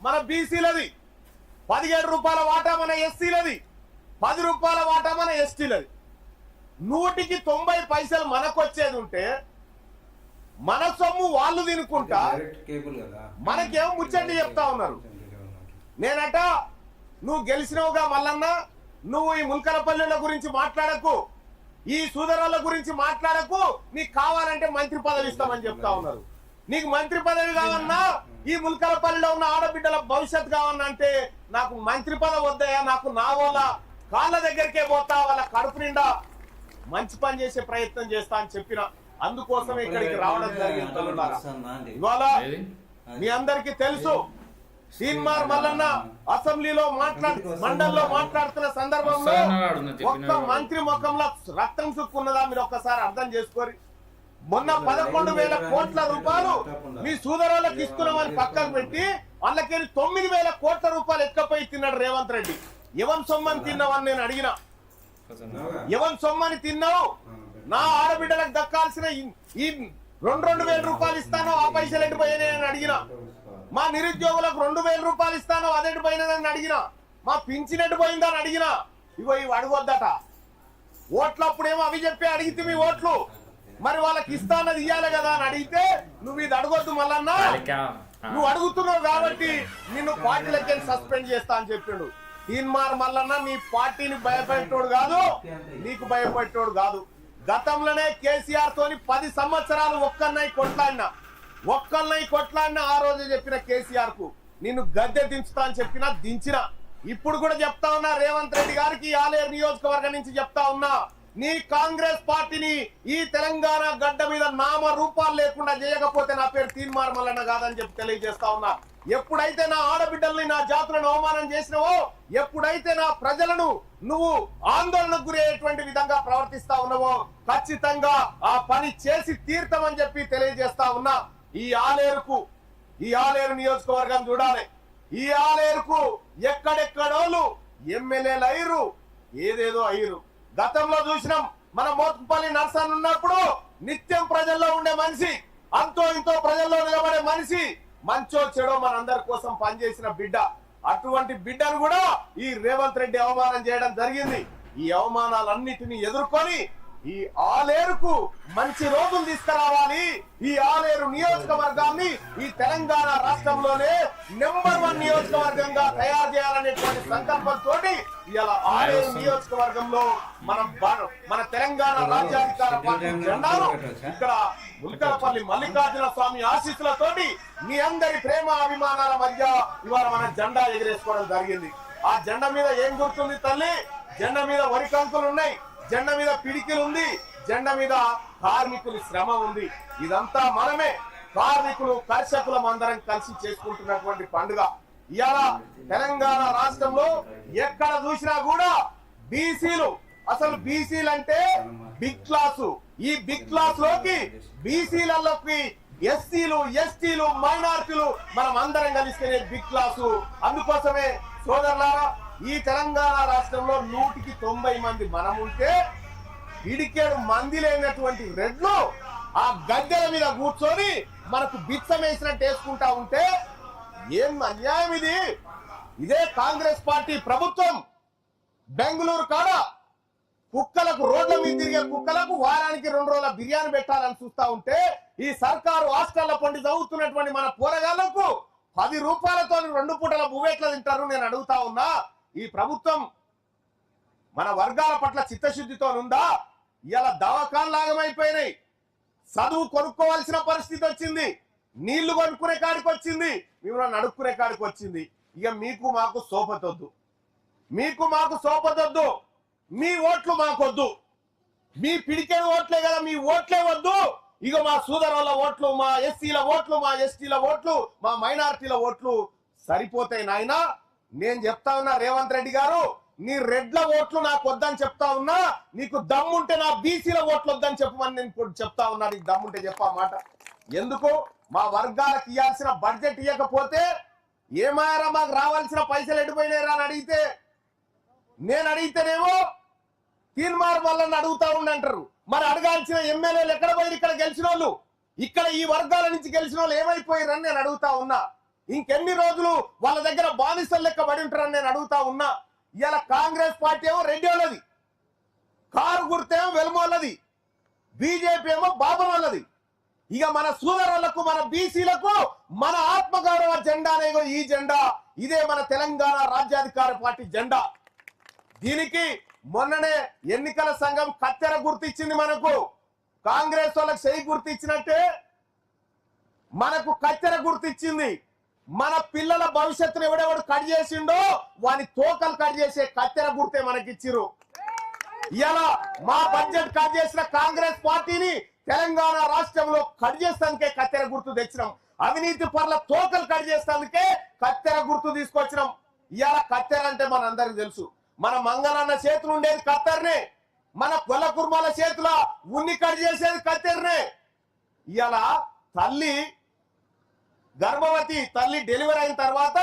మన బీసీలది. పదిహేడు రూపాయల వాటా మన ఎస్సీలది. పది రూపాయల వాటా మన ఎస్టీలది. నూటికి తొంభై పైసలు మనకు వచ్చేది ఉంటే మన సొమ్ము వాళ్ళు తినుకుంటా మనకేమో ముచ్చండి చెప్తా ఉన్నారు. నేనట నువ్వు గెలిచినవుగా మల్లన్న నువ్వు ఈ ముల్కలపల్లెల గురించి మాట్లాడకు ఈ సూదరాల గురించి మాట్లాడకు నీకు కావాలంటే మంత్రి పదవి ఇస్తామని చెప్తా ఉన్నారు. నీకు మంత్రి పదవి కావన్నా ఈ ముల్కలపల్లిలో ఉన్న ఆడబిడ్డల భవిష్యత్ కావన్నా అంటే నాకు మంత్రి పదవి వద్దయా నాకు నా వాళ్ళ కాళ్ళ దగ్గరికే పోతా వాళ్ళ కడుపు నిండా మంచి పని చేసే ప్రయత్నం చేస్తా అని చెప్పిన అందుకోసమే ఇక్కడికి రావడం జరిగింది. ఇవాళ? మీ అందరికీ తెలుసు సీన్మార్ మల్లన్న అసెంబ్లీలో మాట్లాడు మండల్లో మాట్లాడుతున్న సందర్భంలో ఒక్క మంత్రి ముఖంలో రక్తం సుక్కున్నదా మీరు ఒక్కసారి అర్థం చేసుకోరి మొన్న పదకొండు వేల కోట్ల రూపాయలు మీ సూదరాలకు ఇస్తున్నామని పక్కకు పెట్టి వాళ్ళకి తొమ్మిది వేల కోట్ల రూపాయలు ఎక్కపోయి తిన్నాడు రేవంత్ రెడ్డి. ఎవన్ సొమ్మని తిన్నావని నేను అడిగిన. ఎవన్ సొమ్మని తిన్నావు? నా ఆడబిడ్డలకు దక్కాల్సిన ఈ- రెండు రెండు వేల రూపాయలు ఇస్తానో ఆ పైసలు ఎటు పోయినాయని అడిగిన. మా నిరుద్యోగులకు రెండు వేల రూపాయలు ఇస్తానో అదెటు పోయినదని అడిగిన. మా పింఛనెటు పోయిందని అడిగిన. ఇగో ఇవి అడగొద్దట. ఓట్లప్పుడేమో అవి చెప్పి అడిగితే మీ ఓట్లు. మరి వాళ్ళకి ఇస్తానది ఇయ్యాలి కదా అని అడిగితే నువ్వు ఇది అడగొద్దు. ఆ. నువ్వు అడుగుతున్నావు కాబట్టి నిన్ను పార్టీలకి సస్పెండ్ చేస్తా అని చెప్పిండు. తీన్మార్ మల్లన్న నీ పార్టీని భయపెట్టోడు కాదు నీకు భయపెట్టోడు కాదు. గతంలోనే కేసీఆర్ తోని పది సంవత్సరాలు ఒక్కన్నై కొట్లాడినా. ఒక్కన్నై కొట్లాడినా ఆ రోజు చెప్పిన కేసీఆర్కు నిన్ను గద్దె దించుతా అని చెప్పినా దించిన. ఇప్పుడు కూడా చెప్తా ఉన్నా రేవంత్ రెడ్డి గారికి ఆలేరు నియోజకవర్గం నుంచి చెప్తా ఉన్నా. నీ కాంగ్రెస్ పార్టీని ఈ తెలంగాణ గడ్డ మీద నామ రూపాలు లేకుండా చేయకపోతే నా పేరు తీన్మార్ మల్లన్న కాదని చెప్పి తెలియజేస్తా ఉన్నా. ఎప్పుడైతే నా ఆడబిడ్డల్ని నా జాతులను అవమానం చేసినవో ఎప్పుడైతే నా ప్రజలను నువ్వు ఆందోళనకు గురయ్యేటువంటి విధంగా ప్రవర్తిస్తా ఉన్నావో ఖచ్చితంగా ఆ పని చేసి తీర్థమని చెప్పి తెలియజేస్తా ఉన్నా. ఈ ఆలేరుకు ఈ ఆలేరు నియోజకవర్గం చూడాలి. ఈ ఆలేరుకు ఎక్కడెక్కడోళ్ళు ఎమ్మెల్యేలు అయ్యారు ఏదేదో అయ్యారు గతంలో చూసినాం మన మోత్పల్లి నర్సన్ ఉన్నప్పుడు నిత్యం ప్రజల్లో ఉండే మనిషి అంతో ఇంతో ప్రజల్లో నిలబడే మనిషి మంచో చెడో మనందరి కోసం పనిచేసిన బిడ్డ. అటువంటి బిడ్డను కూడా ఈ రేవంత్ రెడ్డి అవమానం చేయడం జరిగింది. ఈ అవమానాలన్నిటిని ఎదుర్కొని ఈ ఆలేరుకు మంచి రోజులు తీసుకురావాలి ఈ ఆలేరు నియోజకవర్గాన్ని ఈ తెలంగాణ రాష్ట్రంలోనే నెంబర్ వన్ నియోజకవర్గంగా తయారు చేయాలనేటువంటి సంకల్పంతో ఇలా ఆలేరు నియోజకవర్గంలో మనం మన తెలంగాణ రాజ్యాధికార పార్టీ జెండాను ఇక్కడ ముల్కలపల్లి మల్లికార్జున స్వామి ఆశీస్సులతోటి మీ అందరి ప్రేమ అభిమానాల మధ్య ఇవాళ మన జెండా ఎగిరేసుకోవడం జరిగింది. ఆ జెండా మీద ఏం గుర్తుంది తల్లి? జెండా మీద వరి కంకులు ఉన్నాయి. జెండా మీద పిడికిలు ఉంది జెండా మీద కార్మికుల శ్రమ ఉంది. ఇదంతా మనమే కార్మికులు కర్షకులం అందరం కలిసి చేసుకుంటున్నటువంటి పండుగ. ఇవాళ తెలంగాణ రాష్ట్రంలో ఎక్కడ చూసినా కూడా బీసీలు అసలు బీసీలు అంటే బిగ్ క్లాసు. ఈ బిగ్ క్లాస్లోకి బీసీలకి ఎస్సీలు ఎస్టీలు మైనార్టీలు మనం అందరం కలిస్తేనే బిగ్ క్లాసు. అందుకోసమే సోదరులారా ఈ తెలంగాణ రాష్ట్రంలో నూటికి తొంభై మంది మనం ఉంటే ఇడికేడు మంది లేనటువంటి రెడ్లు ఆ గద్దెల మీద కూర్చొని మనకు బిచ్చం వేసినట్టు వేసుకుంటా ఉంటే ఏం అన్యాయం ఇది? ఇదే కాంగ్రెస్ పార్టీ ప్రభుత్వం. బెంగళూరు కాడ కుక్కలకు రోడ్ల మీద తిరిగే కుక్కలకు వారానికి రెండు రోజుల బిర్యానీ పెట్టాలని చూస్తా ఉంటే ఈ సర్కారు హాస్టల్ల పండి చదువుతున్నటువంటి మన పోరగాళ్ళకు పది రూపాయలతో రెండు పూటల బువ్వెట్ల తింటారు నేను అడుగుతా ఉన్నా. ఈ ప్రభుత్వం మన వర్గాల పట్ల చిత్తశుద్ధితో ఉందా? ఇలా దవాఖాన్ లాగమైపోయినాయి చదువు కొనుక్కోవాల్సిన పరిస్థితి వచ్చింది. నీళ్ళు కొనుక్కునే కాడికి వచ్చింది. మిమ్మల్ని అడుక్కునే కాడికి వచ్చింది. ఇక మీకు మాకు సోపతొద్దు. మీకు మాకు సోపతొద్దు. మీ ఓట్లు మాకొద్దు. మీ పిడికే ఓట్లే కదా మీ ఓట్లే వద్దు. ఇక మా సూదరుల ఓట్లు మా ఎస్సీల ఓట్లు మా ఎస్టీల ఓట్లు మా మైనారిటీల ఓట్లు సరిపోతాయి నాయనా. నేను చెప్తా ఉన్నా రేవంత్ రెడ్డి గారు నీ రెడ్ల ఓట్లు నాకు వద్దని చెప్తా ఉన్నా నీకు దమ్ముంటే నా బీసీల ఓట్లు వద్దని చెప్పమని నేను ఇప్పుడు చెప్తా ఉన్నా నీకు దమ్ముంటే చెప్పా మాట. ఎందుకు? మా వర్గాలకు ఇవ్వాల్సిన బడ్జెట్ ఇవ్వకపోతే ఏమాయరా మాకు రావాల్సిన పైసలు ఎడిపోయినారా అని అడిగితే? నేను అడిగితేనేమో తీర్మార్ వల్లని అడుగుతా ఉండంటారు మరి అడగాల్సిన ఎమ్మెల్యేలు ఎక్కడ పోయి ఇక్కడ గెలిచిన వాళ్ళు ఇక్కడ ఈ వర్గాల నుంచి గెలిచిన వాళ్ళు ఏమైపోయారని నేను అడుగుతా ఉన్నా. ఇంకెన్ని రోజులు వాళ్ళ దగ్గర బానిసలు లెక్క పడి ఉంటారని నేను అడుగుతా ఉన్నా. ఇవాళ కాంగ్రెస్ పార్టీ ఏమో రెడ్డి వాళ్ళది కారు గుర్తేమో వెలుమోళ్ళది బీజేపీ ఏమో బాబునోళ్ళది ఇక మన సోదరులకు మన బీసీలకు మన ఆత్మగౌరవ జెండా అనేగో ఈ జెండా. ఇదే మన తెలంగాణ రాజ్యాధికార పార్టీ జెండా. దీనికి మొన్ననే ఎన్నికల సంఘం కత్తెర గుర్తిచ్చింది మనకు. కాంగ్రెస్ వాళ్ళకి చెయ్యి గుర్తిచ్చినట్టే మనకు కత్తెర గుర్తిచ్చింది. మన పిల్లల భవిష్యత్తును ఎవడెవడు కట్ చేసిండో వాని తోకలు కట్ చేసే కత్తెర గుర్తే మనకిచ్చిరు ఇలా మా బడ్జెట్ కట్ చేసిన కాంగ్రెస్ పార్టీని తెలంగాణ రాష్ట్రంలో కట్ చేస్తానికే కత్తెర గుర్తు తెచ్చినాం. అవినీతి పర్ల తోకలు కట్ చేస్తానికే కత్తెర గుర్తు తీసుకొచ్చినాం. ఇవాళ కత్తెర అంటే మన అందరికి తెలుసు. మన మంగళన్న చేతులు ఉండేది కత్తెరనే. మన కొల్ల కుర్మాల చేతుల ఉన్ని కట్ చేసేది కత్తెరనే. ఇలా తల్లి గర్భవతి తల్లి డెలివరీ అయిన తర్వాత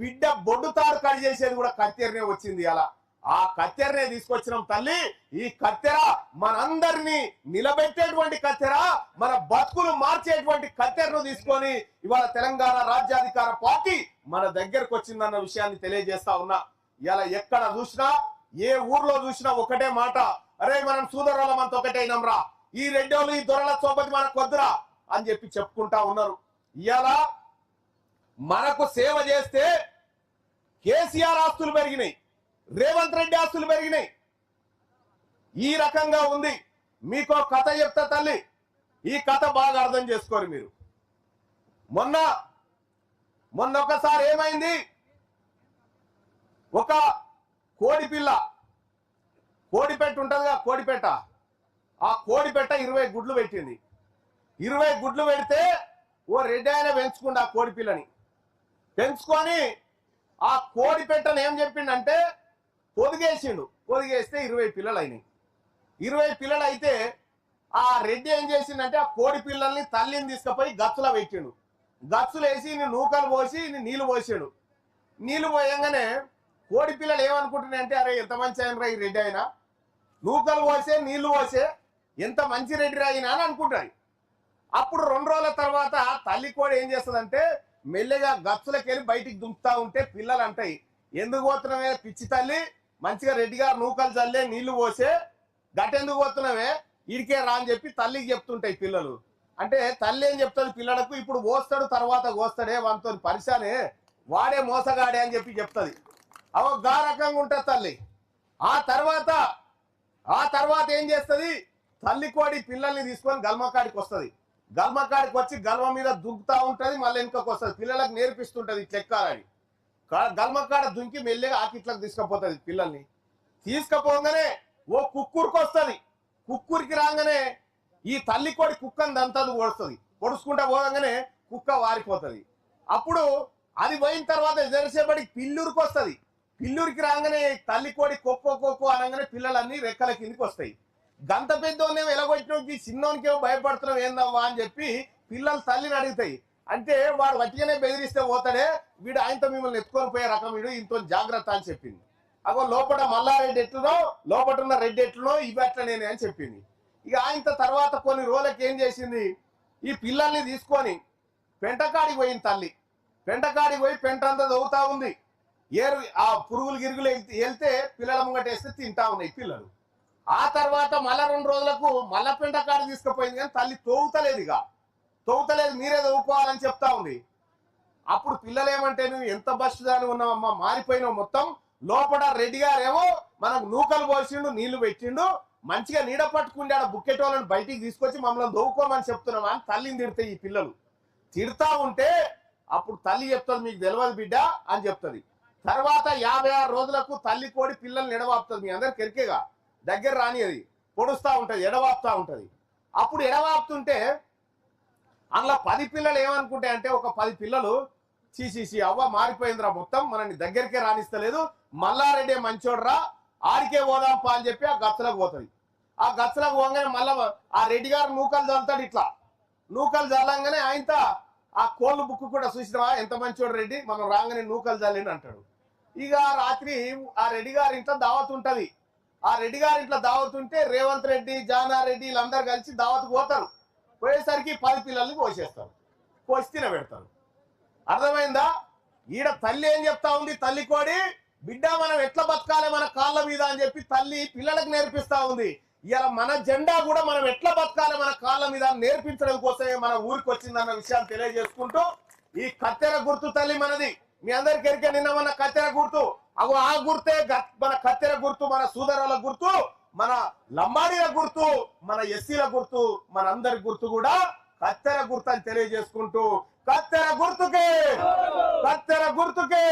బిడ్డ బొడ్డు తాడు కట్ చేసేది కూడా కత్తెరనే వచ్చింది అలా. ఆ కత్తెరనే తీసుకొచ్చినాం తల్లి ఈ కత్తెర మనందరినీ నిలబెట్టేటువంటి కత్తెర మన బతుకులు మార్చేటువంటి కత్తెరను తీసుకొని ఇవాళ తెలంగాణ రాజ్యాధికార పార్టీ మన దగ్గరకు వచ్చిందన్న విషయాన్ని తెలియజేస్తా ఉన్నా. ఇలా ఎక్కడ చూసినా ఏ ఊర్లో చూసినా ఒకటే మాట అరే మనం సూదరుల మనతో ఒకటైనాం రా. ఈ రెండోళ్ళు ఈ దొరల సోపతి మనకు వద్దురా అని చెప్పి చెప్పుకుంటా ఉన్నారు. ఇలా మనకు సేవ చేస్తే కేసీఆర్ ఆస్తులు పెరిగినాయి రేవంత్ రెడ్డి ఆస్తులు పెరిగినాయి. ఈ రకంగా ఉంది. మీకు కథ చెప్తా తల్లి. ఈ కథ బాగా అర్థం చేసుకోరు మీరు. మొన్న మొన్న ఒకసారి ఏమైంది? ఒక కోడి పిల్ల కోడిపెట్ట ఉంటుందిగా కోడిపెట్ట. ఆ కోడిపెట్ట ఇరవై గుడ్లు పెట్టింది. ఇరవై గుడ్లు పెడితే ఓ రెడ్డి ఆయన పెంచుకుండా ఆ కోడి పిల్లని. పెంచుకొని ఆ కోడి పెట్టను ఏం చెప్పిండంటే పొదిగేసిండు. పొదిగేస్తే ఇరవై పిల్లలు అయినాయి ఇరవై పిల్లలు అయితే ఆ రెడ్డి ఏం చేసిండంటే ఆ కోడి పిల్లల్ని తల్లిని తీసుకుపోయి గచ్చులో పెట్టిండు. గచ్చులు వేసి నూకలు పోసి నీళ్ళు పోసాడు. నీళ్ళు పోయంగానే కోడి పిల్లలు ఏమనుకుంటున్నాయంటే అరే ఎంత మంచి అయినరా ఈ రెడ్డి అయినా నూకలు పోసే నీళ్ళు పోసే ఎంత మంచి రెడ్డి అయినా అని అనుకుంటాయి అప్పుడు రెండు రోజుల తర్వాత తల్లి కోడి ఏం చేస్తుందంటే మెల్లగా గచ్చులకి వెళ్ళి బయటికి దుంపుతా ఉంటే పిల్లలు అంటాయి ఎందుకు పోతున్నావే పిచ్చి తల్లి? మంచిగా రెడ్డి గారు నూకలు చల్లే నీళ్ళు పోసే గటెందుకు పోతున్నావే? ఇడికే రా అని చెప్పి తల్లికి చెప్తుంటాయి పిల్లలు. అంటే తల్లి ఏం చెప్తుంది పిల్లలకు? ఇప్పుడు పోస్తాడు తర్వాత పోస్తాడే వానితో పరిశానే వాడే మోసగాడే అని చెప్పి చెప్తుంది. అవో గా రకంగా ఉంటుంది తల్లి. ఆ తర్వాత ఆ తర్వాత ఏం చేస్తుంది? తల్లి కోడి పిల్లల్ని తీసుకొని గల్మకాడికి వస్తుంది. గల్మకాడికి వచ్చి గల్మ మీద దుంకుతా ఉంటుంది మళ్ళీ వెనుకకు వస్తుంది. పిల్లలకు నేర్పిస్తుంటుంది ఇట్లా ఎక్కాలని కా- గల్మకాడ దుంకి మెల్లగా ఆకిట్లకు తీసుకుపోతుంది పిల్లల్ని. తీసుకుపోగానే ఓ కుక్కురికి వస్తుంది. కుక్కురికి రాగానే ఈ తల్లి కోడి కుక్కని దంతది పొడుస్తుంది పొడుచుకుంటా పోగానే కుక్క వారిపోతుంది. అప్పుడు అది పోయిన తర్వాత జరిసేపటికి పిల్లూరికి వస్తుంది. పిల్లూరికి రాగానే తల్లి కోడి కొక్కో కొక్కో అనగానే పిల్లలన్నీ రెక్కల కిందికి వస్తాయి. గంత పెద్దోన్నేమో ఎలగొట్టినోకి చిన్నోనికేమో భయపడుతున్నాం ఏందమ్మా అని చెప్పి పిల్లలు తల్లిని అడుగుతాయి. అంటే వాడు వట్టిగానే బెదిరిస్తే పోతాడే వీడు ఆయనతో మిమ్మల్ని ఎత్తుకొని పోయే రకం వీడు ఇంతో జాగ్రత్త అని చెప్పింది. అగో లోపల మల్లారెడ్డి ఎట్లునో లోపల ఉన్న రెడ్డి ఎట్లునో ఇవి అట్లనేనే అని చెప్పింది. ఇక ఆయనతో తర్వాత కొన్ని రోజులకి ఏం చేసింది ఈ పిల్లల్ని తీసుకొని పెంటకాడికి పోయింది తల్లి. పెంటకాడికి పోయి పెంట అంతా దవ్వుతా ఉంది. ఏరు ఆ పురుగులు గిరుగులు వెళ్తే- వెళ్తే పిల్లల ముంగటేస్తే తింటా ఉన్నాయి పిల్లలు. ఆ తర్వాత మళ్ళా రెండు రోజులకు మళ్ళా కాడ తీసుకుపోయింది కానీ తల్లి తోగుతలేదు ఇక. తోగుతలేదు మీరే తవ్వుకోవాలని చెప్తా ఉంది. అప్పుడు పిల్లలు ఏమంటే నువ్వు ఎంత బస్సు దాని ఉన్నావమ్మా మారిపోయినావు మొత్తం. లోపల రెడ్డి గారేమో మనకు నూకలు పోసిండు నీళ్ళు పెట్టిండు. మంచిగా నీడ పట్టుకుంటే ఆడ బుక్కెటోళ్ళని బయటికి తీసుకొచ్చి మమ్మల్ని దవ్వుకోమని చెప్తున్నాం అని తల్లిని తిడతాయి ఈ పిల్లలు. తిడతా ఉంటే అప్పుడు తల్లి చెప్తుంది మీకు తెలియదు బిడ్డ అని చెప్తుంది. తర్వాత యాభై ఆరు రోజులకు తల్లి కోడి పిల్లల్ని నిడవాపుతుంది మీ అందరికి ఎరికేగా దగ్గర రాని అది. పొడుస్తూ ఉంటుంది ఎడవాపుతూ ఉంటుంది. అప్పుడు ఎడవాపుతుంటే అందులో పది పిల్లలు ఏమనుకుంటాయి అంటే ఒక పది పిల్లలు చీసీసీ అవ్వ మారిపోయిందిరా మొత్తం మనల్ని దగ్గరికే రాణిస్తలేదు మల్లారెడ్డి మంచోడ్రా ఆడికే పోదాంపా అని చెప్పి ఆ గచ్చలకు పోతుంది. ఆ గచ్చలకు పోగానే మళ్ళా ఆ రెడ్డి గారు నూకలు చల్లుతాడు ఇట్లా. నూకలు చల్లంగానే ఆయనతో ఆ కోళ్ళు బుక్కు కూడా చూసినావా? ఎంత మంచోడు రెడ్డి మనం రాగానే నూకలు చల్లిండి అంటాడు. ఇక రాత్రి ఆ రెడ్డి గారి ఇంట్లో దావత్ ఉంటుంది. ఆ రెడ్డి గారి ఇంట్లో దావత్ ఉంటే రేవంత్ రెడ్డి జానారెడ్డి వీళ్ళందరూ కలిసి దావత్ పోతారు. పోయేసరికి పది పిల్లల్ని కోసేస్తారు పోసి తినబెడతారు. అర్థమైందా? ఈడ తల్లి ఏం చెప్తా ఉంది? తల్లి కోడి బిడ్డ మనం ఎట్లా బతకాలి మన కాళ్ళ మీద? అని చెప్పి తల్లి పిల్లలకు నేర్పిస్తా ఉంది. ఇలా మన జెండా కూడా మనం ఎట్లా బతకాలి మన కాళ్ళ మీద నేర్పించడం కోసమే మన ఊరికి వచ్చిందన్న విషయాన్ని తెలియజేసుకుంటూ ఈ కత్తెర గుర్తు తల్లి మనది. మీ అందరికి ఎరికే నిన్న మన కత్తెర గుర్తు. అగో ఆ గుర్తే మన కత్తెర గుర్తు మన సూదరుల గుర్తు మన లంబాడీల గుర్తు మన ఎస్సీల గుర్తు మన అందరి గుర్తు కూడా కత్తెర గుర్తు అని తెలియజేసుకుంటూ కత్తెర గుర్తుకే! కత్తెర గుర్తుకే!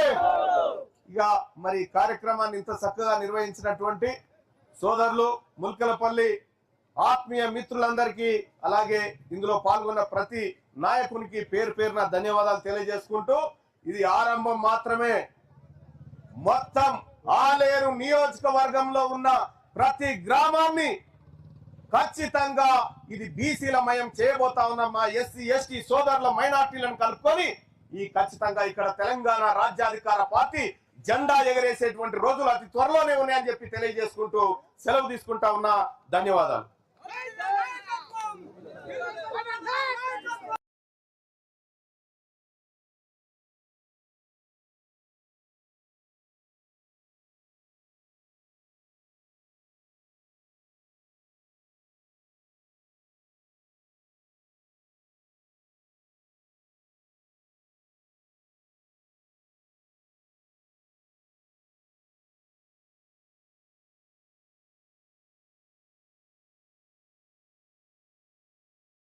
ఇక మరి కార్యక్రమాన్ని ఇంత చక్కగా నిర్వహించినటువంటి సోదరులు ముల్కలపల్లి ఆత్మీయ మిత్రులందరికీ అలాగే ఇందులో పాల్గొన్న ప్రతి నాయకునికి పేరు పేరున ధన్యవాదాలు తెలియజేసుకుంటూ ఇది ఆరంభం మాత్రమే. మొత్తం ఆలేరు నియోజకవర్గంలో ఉన్న ప్రతి గ్రామాన్ని ఖచ్చితంగా ఇది బీసీల మయం చేయబోతా ఉన్న మా ఎస్సీ ఎస్టీ సోదరుల మైనార్టీలను కలుపుకొని ఈ ఖచ్చితంగా ఇక్కడ తెలంగాణ రాజ్యాధికార పార్టీ జెండా ఎగరేసేటువంటి రోజులు అతి త్వరలోనే ఉన్నాయని చెప్పి తెలియజేసుకుంటూ సెలవు తీసుకుంటా ఉన్నా. ధన్యవాదాలు.